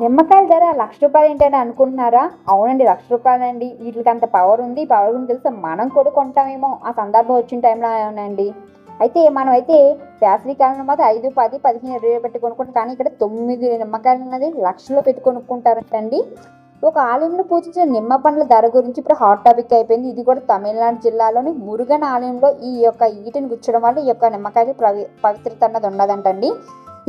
నిమ్మకాయల ధర లక్ష రూపాయలు ఏంటని అనుకుంటున్నారా? అవునండి లక్ష రూపాయలండి. వీటికి అంత పవర్ ఉంది. పవర్ గురించి తెలిస్తే మనం కూడా కొంటామేమో. ఆ సందర్భం వచ్చిన టైంలో అవునండి అయితే మనం అయితే వేసవి కాలంలో మాత్రం ఐదు పది పదిహేను ఇరవై పెట్టి కొనుక్కుంటాం. కానీ ఇక్కడ తొమ్మిది నిమ్మకాయలు ఉన్నది లక్షలో పెట్టి కొనుక్కుంటారంటండి ఒక ఆలయంలో పూజించిన నిమ్మ పండ్ల ధర గురించి ఇప్పుడు హాట్ టాపిక్ అయిపోయింది. ఇది కూడా తమిళనాడు జిల్లాలోని మురుగన్ ఆలయంలో ఈ యొక్క ఈటిని గుచ్చడం వల్ల ఈ యొక్క నిమ్మకాయలు ప్రవి పవిత్రత అన్నది ఉండదంటండి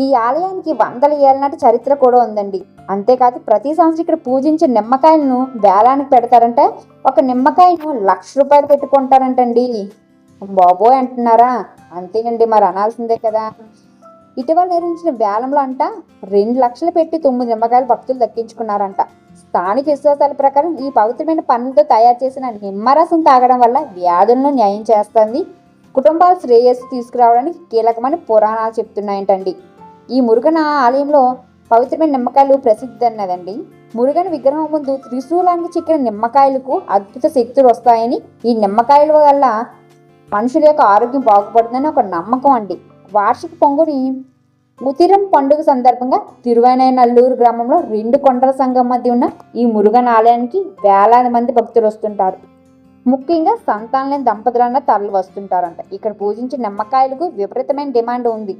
ఈ ఆలయానికి వందల ఏళ్ళ నాటి చరిత్ర కూడా ఉందండి. అంతేకాదు ప్రతి సంవత్సరం ఇక్కడ పూజించే నిమ్మకాయలను వేలానికి పెడతారంట ఒక నిమ్మకాయను లక్ష రూపాయలు పెట్టుకుంటారంటండి బాబోయ్ అంటున్నారా? అంతేనండి మరి అనాల్సిందే కదా. ఇటీవల నిర్వహించిన వేలంలో అంట రెండు లక్షలు పెట్టి తొమ్మిది నిమ్మకాయలు భక్తులు దక్కించుకున్నారంట. స్థానిక విశ్వాసాల ప్రకారం ఈ పవిత్రమైన పనులతో తయారు చేసిన నిమ్మరసం తాగడం వల్ల వ్యాధులను న్యాయం చేస్తుంది. కుటుంబాల శ్రేయస్సు తీసుకురావడానికి కీలకమని పురాణాలు చెప్తున్నాయంటండి. ఈ మురుగన ఆలయంలో పవిత్రమైన నిమ్మకాయలు ప్రసిద్ధి అన్నదండి మురుగన్ విగ్రహం ముందు త్రిశూలానికి చిక్కిన నిమ్మకాయలకు అద్భుత శక్తులు వస్తాయని ఈ నిమ్మకాయల వల్ల మనుషుల యొక్క ఆరోగ్యం బాగుపడుతుందని ఒక నమ్మకం అండి. వార్షిక పొంగుని ఉతిరం పండుగ సందర్భంగా తిరువైనల్లూరు గ్రామంలో రెండు కొండల సంఘం మధ్య ఉన్న ఈ మురుగన్ ఆలయానికి వేలాది మంది భక్తులు వస్తుంటారు. ముఖ్యంగా సంతానలేని దంపతులన్న తరలి వస్తుంటారంట. ఇక్కడ పూజించే నిమ్మకాయలకు విపరీతమైన డిమాండ్ ఉంది.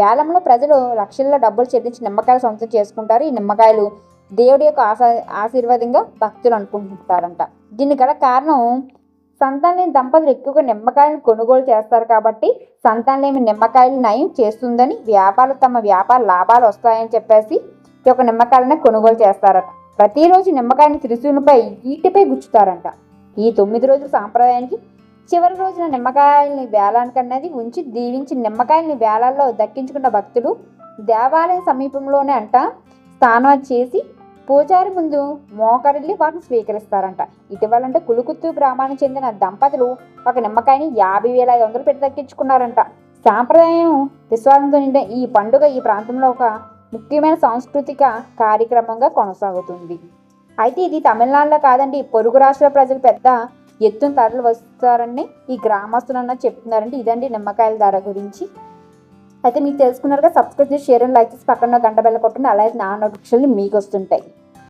వేలంలో ప్రజలు లక్షల్లో డబ్బులు చెల్లించి నిమ్మకాయలు సొంతం చేసుకుంటారు. ఈ నిమ్మకాయలు దేవుడి యొక్క ఆశా ఆశీర్వాదంగా భక్తులు అనుకుంటుంటారంట. దీని గల కారణం సంతానం లేని దంపతులు ఎక్కువగా నిమ్మకాయలను కొనుగోలు చేస్తారు కాబట్టి సంతానం లేని నిమ్మకాయలు నయం చేస్తుందని వ్యాపారులు తమ వ్యాపార లాభాలు వస్తాయని చెప్పేసి ఈ యొక్క నిమ్మకాయలనే కొనుగోలు చేస్తారట. ప్రతిరోజు నిమ్మకాయని త్రిశూలపై ఈటిపై గుచ్చుతారంట. ఈ తొమ్మిది రోజుల సాంప్రదాయానికి చివరి రోజున నిమ్మకాయల్ని వేలానికన్నది ఉంచి దీవించి నిమ్మకాయల్ని వేలాల్లో దక్కించుకున్న భక్తులు దేవాలయం సమీపంలోనే అంట స్నానం చేసి పూజారి ముందు మోకరిల్లి వాటిని స్వీకరిస్తారంట. ఇటీవలంటే కులుకుత్తు గ్రామానికి చెందిన దంపతులు ఒక నిమ్మకాయని యాభై వేల ఐదు వందలు పెట్టి దక్కించుకున్నారంట. సాంప్రదాయం విశ్వాసంతో నిండిన ఈ పండుగ ఈ ప్రాంతంలో ఒక ముఖ్యమైన సాంస్కృతిక కార్యక్రమంగా కొనసాగుతుంది. అయితే ఇది తమిళనాడులో కాదండి పొరుగు రాష్ట్రాల ప్రజలు పెద్ద ఎత్తున తరలి వస్తారని ఈ గ్రామస్తులన్న చెప్తున్నారండి ఇదండి నిమ్మకాయల ధర గురించి. అయితే మీకు తెలుసుకున్నారుగా సబ్స్క్రైబ్ చేసి షేర్ అండ్ లైక్ చేసి పక్కన గంట బెల్ల కొట్టండి. అలాగే నా నోటిఫికేషన్లు మీకు వస్తుంటాయి.